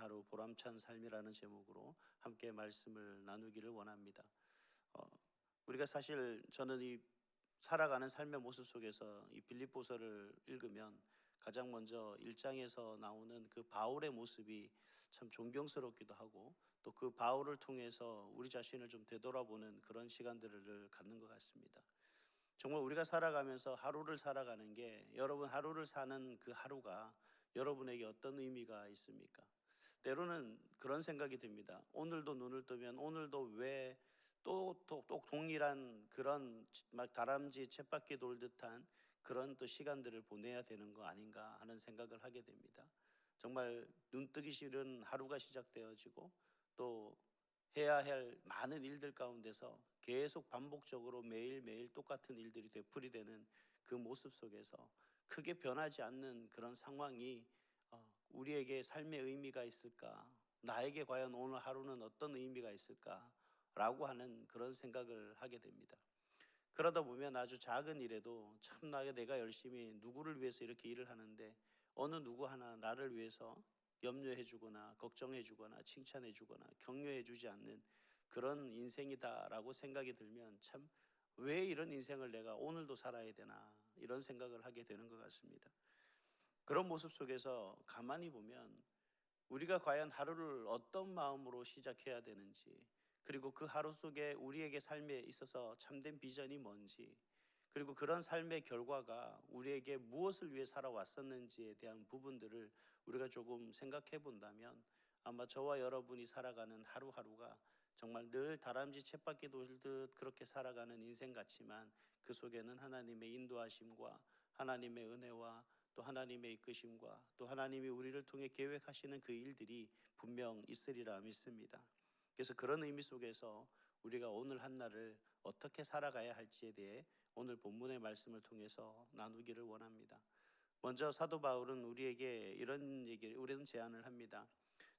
하루 보람찬 삶이라는 제목으로 함께 말씀을 나누기를 원합니다. 어, 우리가 사실 저는 이 살아가는 삶의 모습 속에서 이 빌립보서를 읽으면 가장 먼저 일장에서 나오는 그 바울의 모습이 참 존경스럽기도 하고 또 그 바울을 통해서 우리 자신을 좀 되돌아보는 그런 시간들을 갖는 것 같습니다. 정말 우리가 살아가면서 하루를 살아가는 게 여러분 하루를 사는 그 하루가 여러분에게 어떤 의미가 있습니까? 때로는 그런 생각이 듭니다. 오늘도 눈을 뜨면 오늘도 왜 또 또 동일한 그런 막 다람쥐 쳇바퀴 돌 듯한 그런 또 시간들을 보내야 되는 거 아닌가 하는 생각을 하게 됩니다. 정말 눈 뜨기 싫은 하루가 시작되어지고 또 해야 할 많은 일들 가운데서 계속 반복적으로 매일매일 똑같은 일들이 되풀이되는 그 모습 속에서 크게 변하지 않는 그런 상황이 어, 우리에게 삶의 의미가 있을까? 나에게 과연 오늘 하루는 어떤 의미가 있을까? 라고 하는 그런 생각을 하게 됩니다. 그러다 보면 아주 작은 일에도 참 나게 내가 열심히 누구를 위해서 이렇게 일을 하는데 어느 누구 하나 나를 위해서 염려해 주거나 걱정해 주거나 칭찬해 주거나 격려해 주지 않는 그런 인생이다라고 생각이 들면 참 왜 이런 인생을 내가 오늘도 살아야 되나 이런 생각을 하게 되는 것 같습니다. 그런 모습 속에서 가만히 보면 우리가 과연 하루를 어떤 마음으로 시작해야 되는지 그리고 그 하루 속에 우리에게 삶에 있어서 참된 비전이 뭔지 그리고 그런 삶의 결과가 우리에게 무엇을 위해 살아왔었는지에 대한 부분들을 우리가 조금 생각해 본다면 아마 저와 여러분이 살아가는 하루하루가 정말 늘 다람쥐 쳇바퀴 돌듯 그렇게 살아가는 인생 같지만 그 속에는 하나님의 인도하심과 하나님의 은혜와 또 하나님의 이끄심과 또 하나님이 우리를 통해 계획하시는 그 일들이 분명 있으리라 믿습니다. 그래서 그런 의미 속에서 우리가 오늘 한 날을 어떻게 살아가야 할지에 대해 오늘 본문의 말씀을 통해서 나누기를 원합니다. 먼저 사도 바울은 우리에게 이런 얘기를 우리는 제안을 합니다.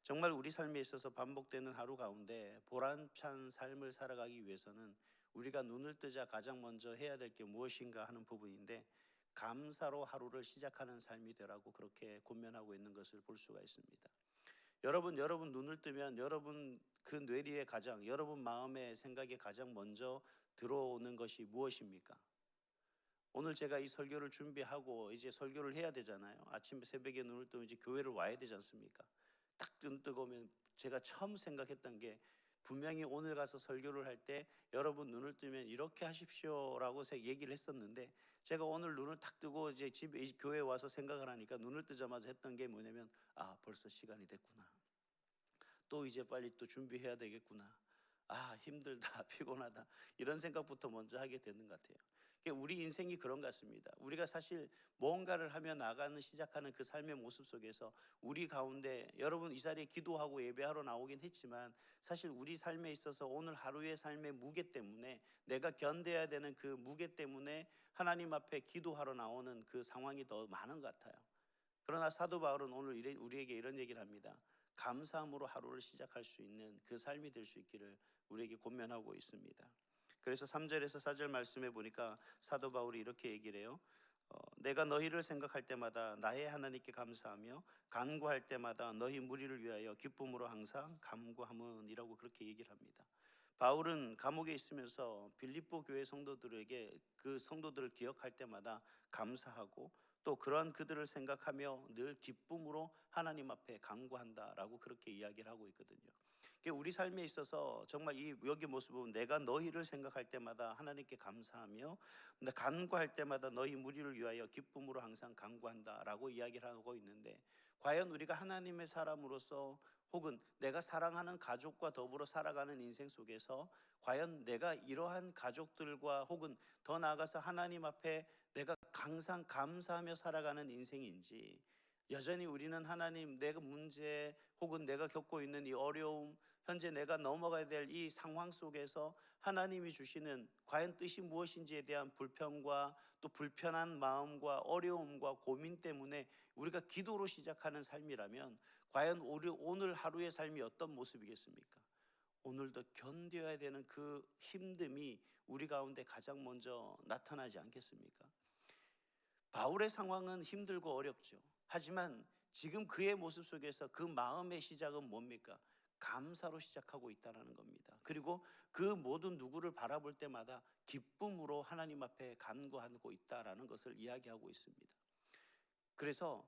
정말 우리 삶에 있어서 반복되는 하루 가운데 보람찬 삶을 살아가기 위해서는 우리가 눈을 뜨자 가장 먼저 해야 될 게 무엇인가 하는 부분인데 감사로 하루를 시작하는 삶이 되라고 그렇게 권면하고 있는 것을 볼 수가 있습니다. 여러분, 여러분 눈을 뜨면 여러분 그 뇌리에 가장 여러분 마음의 생각에 가장 먼저 들어오는 것이 무엇입니까? 오늘 제가 이 설교를 준비하고 이제 설교를 해야 되잖아요. 아침 새벽에 눈을 뜨면 이제 교회를 와야 되지 않습니까? 딱 눈 뜨고 오면 제가 처음 생각했던 게 분명히 오늘 가서 설교를 할 때 여러분 눈을 뜨면 이렇게 하십시오라고 얘기를 했었는데 제가 오늘 눈을 딱 뜨고 이제 집에 교회에 와서 생각을 하니까 눈을 뜨자마자 했던 게 뭐냐면 아 벌써 시간이 됐구나. 또 이제 빨리 또 준비해야 되겠구나. 아, 힘들다, 피곤하다. 이런 생각부터 먼저 하게 되는 것 같아요. 우리 인생이 그런 것 같습니다. 우리가 사실 뭔가를 하며 나가는 시작하는 그 삶의 모습 속에서 우리 가운데 여러분 이 자리에 기도하고 예배하러 나오긴 했지만 사실 우리 삶에 있어서 오늘 하루의 삶의 무게 때문에 내가 견뎌야 되는 그 무게 때문에 하나님 앞에 기도하러 나오는 그 상황이 더 많은 것 같아요. 그러나 사도 바울은 오늘 우리에게 이런 얘기를 합니다. 감사함으로 하루를 시작할 수 있는 그 삶이 될 수 있기를 우리에게 권면하고 있습니다. 그래서 3절에서 4절 말씀해 보니까 사도 바울이 이렇게 얘기를 해요. 어, 내가 너희를 생각할 때마다 나의 하나님께 감사하며 간구할 때마다 너희 무리를 위하여 기쁨으로 항상 감구함은이라고 그렇게 얘기를 합니다. 바울은 감옥에 있으면서 빌립보 교회 성도들에게 그 성도들을 기억할 때마다 감사하고 또 그러한 그들을 생각하며 늘 기쁨으로 하나님 앞에 간구한다라고 그렇게 이야기를 하고 있거든요. 우리 삶에 있어서 정말 이 여기 모습은 내가 너희를 생각할 때마다 하나님께 감사하며 간구할 때마다 너희 무리를 위하여 기쁨으로 항상 간구한다라고 이야기를 하고 있는데 과연 우리가 하나님의 사람으로서 혹은 내가 사랑하는 가족과 더불어 살아가는 인생 속에서 과연 내가 이러한 가족들과 혹은 더 나아가서 하나님 앞에 내가 항상 감사하며 살아가는 인생인지 여전히 우리는 하나님 내가 문제 혹은 내가 겪고 있는 이 어려움 현재 내가 넘어가야 될 이 상황 속에서 하나님이 주시는 과연 뜻이 무엇인지에 대한 불평과 또 불편한 마음과 어려움과 고민 때문에 우리가 기도로 시작하는 삶이라면 과연 우리 오늘 하루의 삶이 어떤 모습이겠습니까? 오늘도 견뎌야 되는 그 힘듦이 우리 가운데 가장 먼저 나타나지 않겠습니까? 바울의 상황은 힘들고 어렵죠. 하지만 지금 그의 모습 속에서 그 마음의 시작은 뭡니까? 감사로 시작하고 있다라는 겁니다. 그리고 그 모든 누구를 바라볼 때마다 기쁨으로 하나님 앞에 간구하고 있다라는 것을 이야기하고 있습니다. 그래서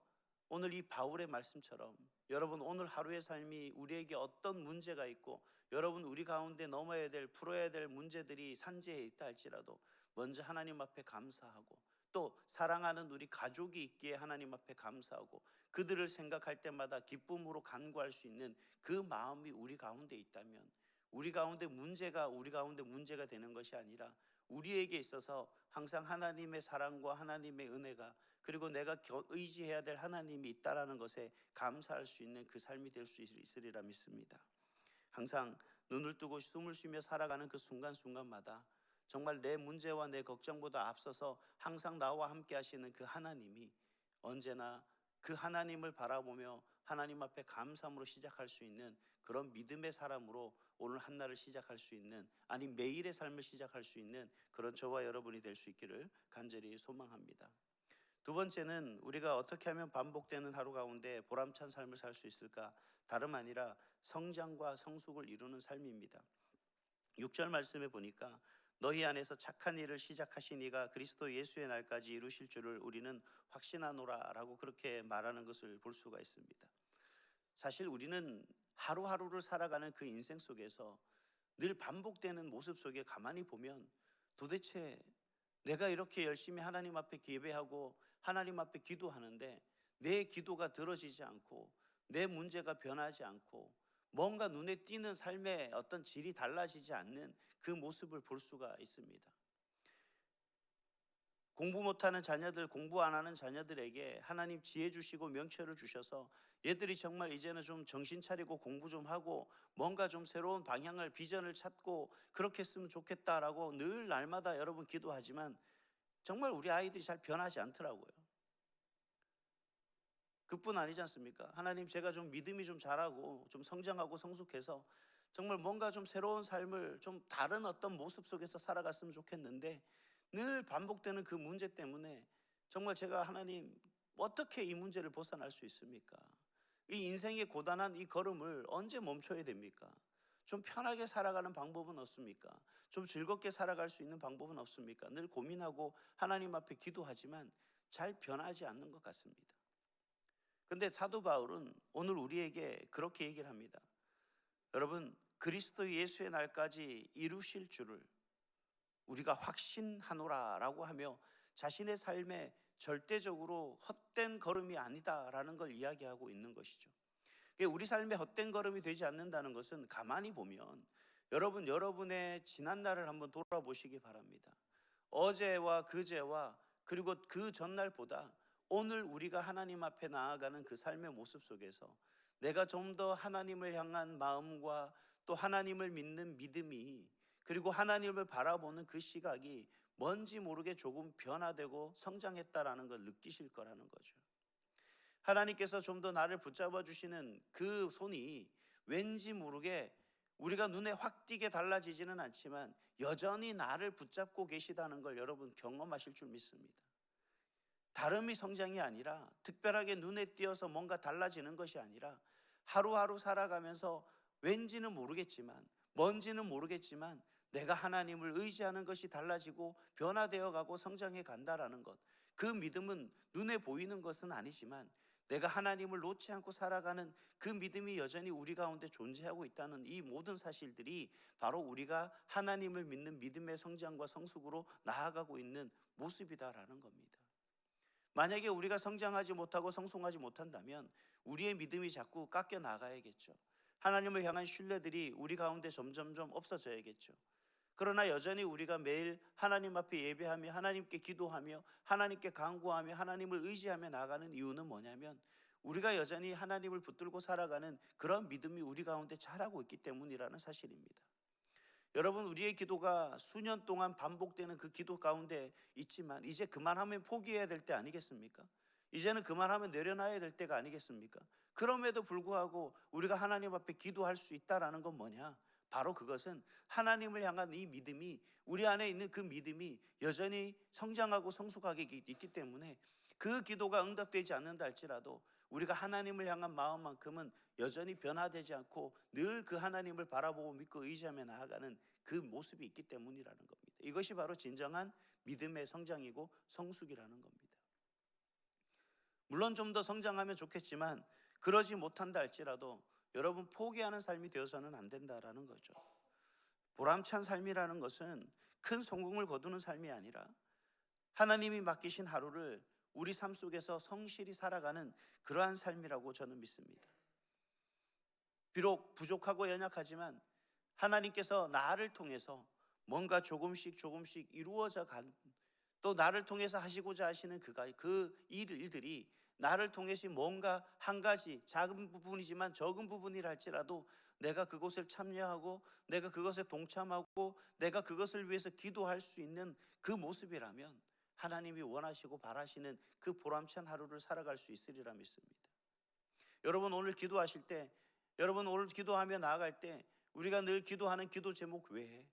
오늘 이 바울의 말씀처럼 여러분 오늘 하루의 삶이 우리에게 어떤 문제가 있고 여러분 우리 가운데 넘어야 될 풀어야 될 문제들이 산재해 있다 할지라도 먼저 하나님 앞에 감사하고 또 사랑하는 우리 가족이 있기에 하나님 앞에 감사하고 그들을 생각할 때마다 기쁨으로 간구할 수 있는 그 마음이 우리 가운데 있다면 우리 가운데 문제가 우리 가운데 문제가 되는 것이 아니라 우리에게 있어서 항상 하나님의 사랑과 하나님의 은혜가 그리고 내가 겨- 의지해야 될 하나님이 있다라는 것에 감사할 수 있는 그 삶이 될 수 있으리라 믿습니다. 항상 눈을 뜨고 숨을 쉬며 살아가는 그 순간순간마다 정말 내 문제와 내 걱정보다 앞서서 항상 나와 함께 하시는 그 하나님이 언제나 그 하나님을 바라보며 하나님 앞에 감사함으로 시작할 수 있는 그런 믿음의 사람으로 오늘 한 날을 시작할 수 있는 아니 매일의 삶을 시작할 수 있는 그런 저와 여러분이 될 수 있기를 간절히 소망합니다. 두 번째는 우리가 어떻게 하면 반복되는 하루 가운데 보람찬 삶을 살 수 있을까? 다름 아니라 성장과 성숙을 이루는 삶입니다. 6절 말씀에 보니까 너희 안에서 착한 일을 시작하신 이가 그리스도 예수의 날까지 이루실 줄을 우리는 확신하노라라고 그렇게 말하는 것을 볼 수가 있습니다. 사실 우리는 하루하루를 살아가는 그 인생 속에서 늘 반복되는 모습 속에 가만히 보면 도대체 내가 이렇게 열심히 하나님 앞에 예배하고 하나님 앞에 기도하는데 내 기도가 들어지지 않고 내 문제가 변하지 않고 뭔가 눈에 띄는 삶의 어떤 질이 달라지지 않는 그 모습을 볼 수가 있습니다. 공부 못하는 자녀들, 공부 안 하는 자녀들에게 하나님 지혜 주시고 명철을 주셔서 얘들이 정말 이제는 좀 정신 차리고 공부 좀 하고 뭔가 좀 새로운 방향을 비전을 찾고 그렇게 했으면 좋겠다라고 늘 날마다 여러분 기도하지만 정말 우리 아이들이 잘 변하지 않더라고요. 그뿐 아니지 않습니까? 하나님 제가 좀 믿음이 좀 자라고 좀 성장하고 성숙해서 정말 뭔가 좀 새로운 삶을 좀 다른 어떤 모습 속에서 살아갔으면 좋겠는데 늘 반복되는 그 문제 때문에 정말 제가 하나님 어떻게 이 문제를 벗어날 수 있습니까? 이 인생의 고단한 이 걸음을 언제 멈춰야 됩니까? 좀 편하게 살아가는 방법은 없습니까? 좀 즐겁게 살아갈 수 있는 방법은 없습니까? 늘 고민하고 하나님 앞에 기도하지만 잘 변하지 않는 것 같습니다. 근데 사도 바울은 오늘 우리에게 그렇게 얘기를 합니다. 여러분, 그리스도 예수의 날까지 이루실 줄을 우리가 확신하노라라고 하며 자신의 삶에 절대적으로 헛된 걸음이 아니다라는 걸 이야기하고 있는 것이죠. 우리 삶에 헛된 걸음이 되지 않는다는 것은 가만히 보면 여러분 여러분의 지난 날을 한번 돌아보시기 바랍니다. 어제와 그제와 그리고 그 전날보다 오늘 우리가 하나님 앞에 나아가는 그 삶의 모습 속에서 내가 좀 더 하나님을 향한 마음과 또 하나님을 믿는 믿음이 그리고 하나님을 바라보는 그 시각이 뭔지 모르게 조금 변화되고 성장했다라는 걸 느끼실 거라는 거죠. 하나님께서 좀 더 나를 붙잡아 주시는 그 손이 왠지 모르게 우리가 눈에 확 띄게 달라지지는 않지만 여전히 나를 붙잡고 계시다는 걸 여러분 경험하실 줄 믿습니다. 다름이 성장이 아니라 특별하게 눈에 띄어서 뭔가 달라지는 것이 아니라 하루하루 살아가면서 왠지는 모르겠지만 뭔지는 모르겠지만 내가 하나님을 의지하는 것이 달라지고 변화되어 가고 성장해 간다라는 것. 그 믿음은 눈에 보이는 것은 아니지만 내가 하나님을 놓지 않고 살아가는 그 믿음이 여전히 우리 가운데 존재하고 있다는 이 모든 사실들이 바로 우리가 하나님을 믿는 믿음의 성장과 성숙으로 나아가고 있는 모습이다라는 겁니다. 만약에 우리가 성장하지 못하고 성숙하지 못한다면 우리의 믿음이 자꾸 깎여 나가야겠죠. 하나님을 향한 신뢰들이 우리 가운데 점점점 없어져야겠죠. 그러나 여전히 우리가 매일 하나님 앞에 예배하며 하나님께 기도하며 하나님께 간구하며 하나님을 의지하며 나가는 이유는 뭐냐면 우리가 여전히 하나님을 붙들고 살아가는 그런 믿음이 우리 가운데 자라고 있기 때문이라는 사실입니다. 여러분 우리의 기도가 수년 동안 반복되는 그 기도 가운데 있지만 이제 그만하면 포기해야 될 때 아니겠습니까? 이제는 그만하면 내려놔야 될 때가 아니겠습니까? 그럼에도 불구하고 우리가 하나님 앞에 기도할 수 있다라는 건 뭐냐? 바로 그것은 하나님을 향한 이 믿음이 우리 안에 있는 그 믿음이 여전히 성장하고 성숙하게 있기 때문에 그 기도가 응답되지 않는다 할지라도 우리가 하나님을 향한 마음만큼은 여전히 변화되지 않고 늘 그 하나님을 바라보고 믿고 의지하며 나아가는 그 모습이 있기 때문이라는 겁니다. 이것이 바로 진정한 믿음의 성장이고 성숙이라는 겁니다. 물론 좀 더 성장하면 좋겠지만 그러지 못한다 할지라도 여러분 포기하는 삶이 되어서는 안 된다라는 거죠. 보람찬 삶이라는 것은 큰 성공을 거두는 삶이 아니라 하나님이 맡기신 하루를 우리 삶 속에서 성실히 살아가는 그러한 삶이라고 저는 믿습니다. 비록 부족하고 연약하지만 하나님께서 나를 통해서 뭔가 조금씩 조금씩 이루어져 간 또 나를 통해서 하시고자 하시는 그가 그 일들이 나를 통해서 뭔가 한 가지 작은 부분이지만 적은 부분이라 할지라도 내가 그곳을 참여하고 내가 그것에 동참하고 내가 그것을 위해서 기도할 수 있는 그 모습이라면 하나님이 원하시고 바라시는 그 보람찬 하루를 살아갈 수 있으리라 믿습니다. 여러분 오늘 기도하실 때 여러분 오늘 기도하며 나아갈 때 우리가 늘 기도하는 기도 제목 외에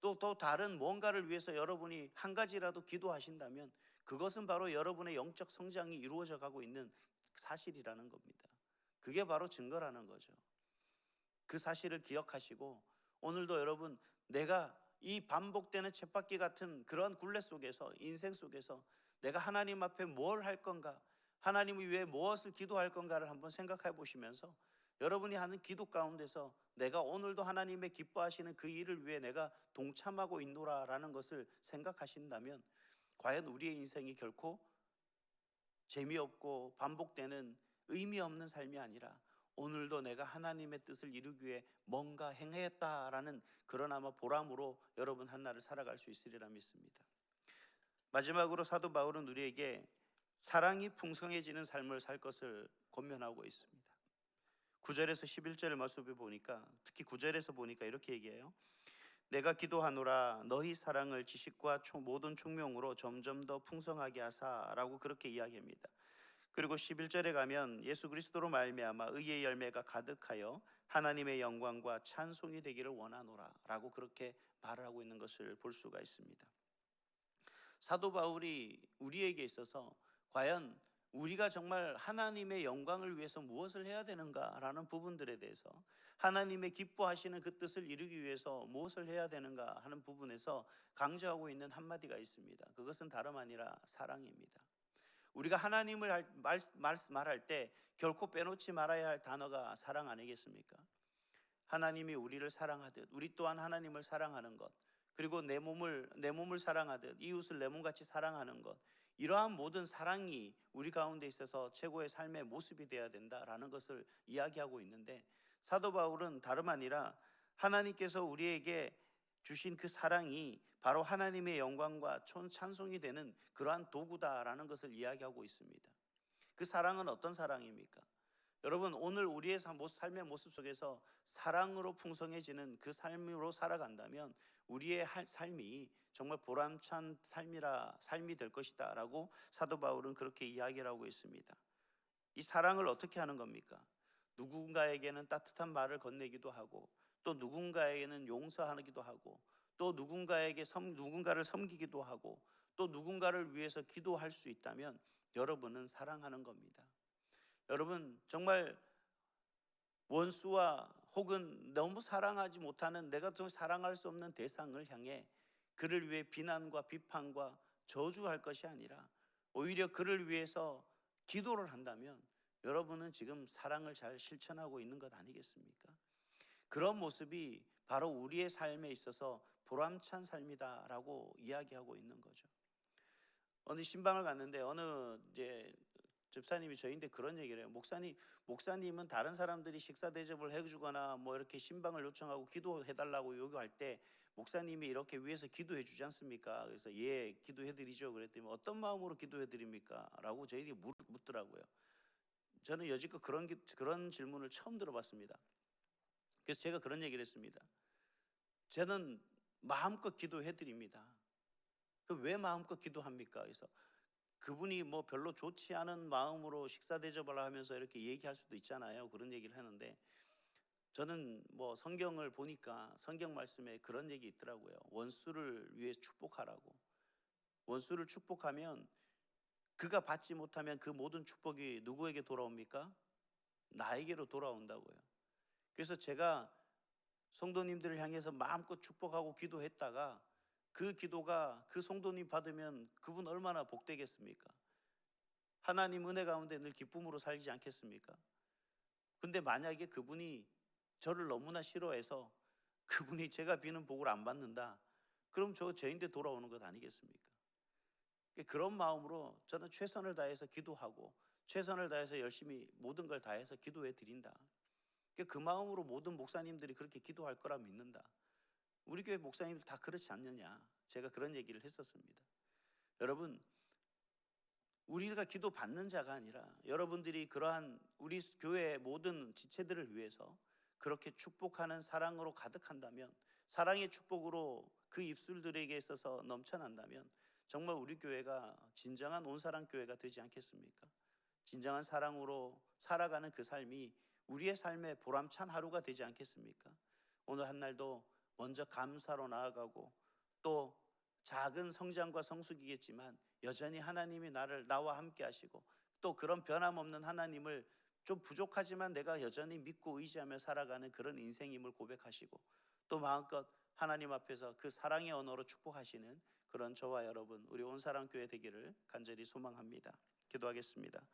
또또 다른 뭔가를 위해서 여러분이 한 가지라도 기도하신다면 그것은 바로 여러분의 영적 성장이 이루어져 가고 있는 사실이라는 겁니다. 그게 바로 증거라는 거죠. 그 사실을 기억하시고 오늘도 여러분 내가 이 반복되는 쳇바퀴 같은 그런 굴레 속에서 인생 속에서 내가 하나님 앞에 뭘 할 건가 하나님을 위해 무엇을 기도할 건가를 한번 생각해 보시면서 여러분이 하는 기도 가운데서 내가 오늘도 하나님의 기뻐하시는 그 일을 위해 내가 동참하고 있노라라는 것을 생각하신다면 과연 우리의 인생이 결코 재미없고 반복되는 의미 없는 삶이 아니라 오늘도 내가 하나님의 뜻을 이루기 위해 뭔가 행했다라는 그런 아마 보람으로 여러분 한날을 살아갈 수 있으리라 믿습니다. 마지막으로 사도 바울은 우리에게 사랑이 풍성해지는 삶을 살 것을 권면하고 있습니다. 9절에서 11절을 말씀해 보니까 특히 9절에서 보니까 이렇게 얘기해요. 내가 기도하노라 너희 사랑을 지식과 총- 모든 총명으로 점점 더 풍성하게 하사라고 그렇게 이야기합니다. 그리고 11절에 가면 예수 그리스도로 말미암아 의의 열매가 가득하여 하나님의 영광과 찬송이 되기를 원하노라라고 그렇게 말을 하고 있는 것을 볼 수가 있습니다. 사도 바울이 우리에게 있어서 과연 우리가 정말 하나님의 영광을 위해서 무엇을 해야 되는가라는 부분들에 대해서 하나님의 기뻐하시는 그 뜻을 이루기 위해서 무엇을 해야 되는가 하는 부분에서 강조하고 있는 한마디가 있습니다. 그것은 다름 아니라 사랑입니다. 우리가 하나님을 할- 말, 말, 말할 때 결코 빼놓지 말아야 할 단어가 사랑 아니겠습니까? 하나님이 우리를 사랑하듯 우리 또한 하나님을 사랑하는 것 그리고 내 몸을 내 몸을 사랑하듯 이웃을 내 몸같이 사랑하는 것 이러한 모든 사랑이 우리 가운데 있어서 최고의 삶의 모습이 되어야 된다라는 것을 이야기하고 있는데 사도 바울은 다름 아니라 하나님께서 우리에게 주신 그 사랑이 바로 하나님의 영광과 촌 찬송이 되는 그러한 도구다라는 것을 이야기하고 있습니다. 그 사랑은 어떤 사랑입니까? 여러분 오늘 우리의 삶의 모습 속에서 사랑으로 풍성해지는 그 삶으로 살아간다면 우리의 할- 삶이 정말 보람찬 삶이라 삶이 될 것이다라고 사도 바울은 그렇게 이야기를 하고 있습니다. 이 사랑을 어떻게 하는 겁니까? 누군가에게는 따뜻한 말을 건네기도 하고 또 누군가에게는 용서하기도 하고 또 누군가에게 섬, 누군가를 섬기기도 하고 또 누군가를 위해서 기도할 수 있다면 여러분은 사랑하는 겁니다. 여러분 정말 원수와 혹은 너무 사랑하지 못하는 내가 좀 사랑할 수 없는 대상을 향해 그를 위해 비난과 비판과 저주할 것이 아니라 오히려 그를 위해서 기도를 한다면 여러분은 지금 사랑을 잘 실천하고 있는 것 아니겠습니까? 그런 모습이 바로 우리의 삶에 있어서 보람찬 삶이다라고 이야기하고 있는 거죠. 어느 신방을 갔는데 어느 이제 집사님이 저희인데 그런 얘기를 해요. 목사님, 목사님은 다른 사람들이 식사 대접을 해주거나 뭐 이렇게 신방을 요청하고 기도해달라고 요구할 때 목사님이 이렇게 위해서 기도해 주지 않습니까? 그래서 예, 기도해 드리죠. 그랬더니 어떤 마음으로 기도해 드립니까? 라고 묻, 묻더라고요. 저는 여지껏 그런, 기- 그런 질문을 처음 들어봤습니다. 그래서 제가 그런 얘기를 했습니다. 저는 마음껏 기도해 드립니다. 그 왜 마음껏 기도합니까? 그래서 그분이 뭐 별로 좋지 않은 마음으로 식사 대접을 하면서 이렇게 얘기할 수도 있잖아요. 그런 얘기를 하는데 저는 뭐 성경을 보니까 성경 말씀에 그런 얘기 있더라고요. 원수를 위해 축복하라고. 원수를 축복하면 그가 받지 못하면 그 모든 축복이 누구에게 돌아옵니까? 나에게로 돌아온다고요. 그래서 제가 성도님들을 향해서 마음껏 축복하고 기도했다가 그 기도가 그 성도님 받으면 그분 얼마나 복되겠습니까? 하나님 은혜 가운데 늘 기쁨으로 살지 않겠습니까? 근데 만약에 그분이 저를 너무나 싫어해서 그분이 제가 비는 복을 안 받는다. 그럼 저 죄인데 돌아오는 것 아니겠습니까? 그런 마음으로 저는 최선을 다해서 기도하고 최선을 다해서 열심히 모든 걸 다해서 기도해 드린다. 그 마음으로 모든 목사님들이 그렇게 기도할 거라 믿는다. 우리 교회 목사님들 다 그렇지 않느냐? 제가 그런 얘기를 했었습니다. 여러분, 우리가 기도 받는 자가 아니라 여러분들이 그러한 우리 교회의 모든 지체들을 위해서 그렇게 축복하는 사랑으로 가득한다면 사랑의 축복으로 그 입술들에게 있어서 넘쳐난다면 정말 우리 교회가 진정한 온사랑 교회가 되지 않겠습니까? 진정한 사랑으로 살아가는 그 삶이 우리의 삶의 보람찬 하루가 되지 않겠습니까? 오늘 한 날도 먼저 감사로 나아가고 또 작은 성장과 성숙이겠지만 여전히 하나님이 나를 나와 함께 하시고 또 그런 변함없는 하나님을 좀 부족하지만 내가 여전히 믿고 의지하며 살아가는 그런 인생임을 고백하시고 또 마음껏 하나님 앞에서 그 사랑의 언어로 축복하시는 그런 저와 여러분 우리 온사랑 교회 되기를 간절히 소망합니다. 기도하겠습니다.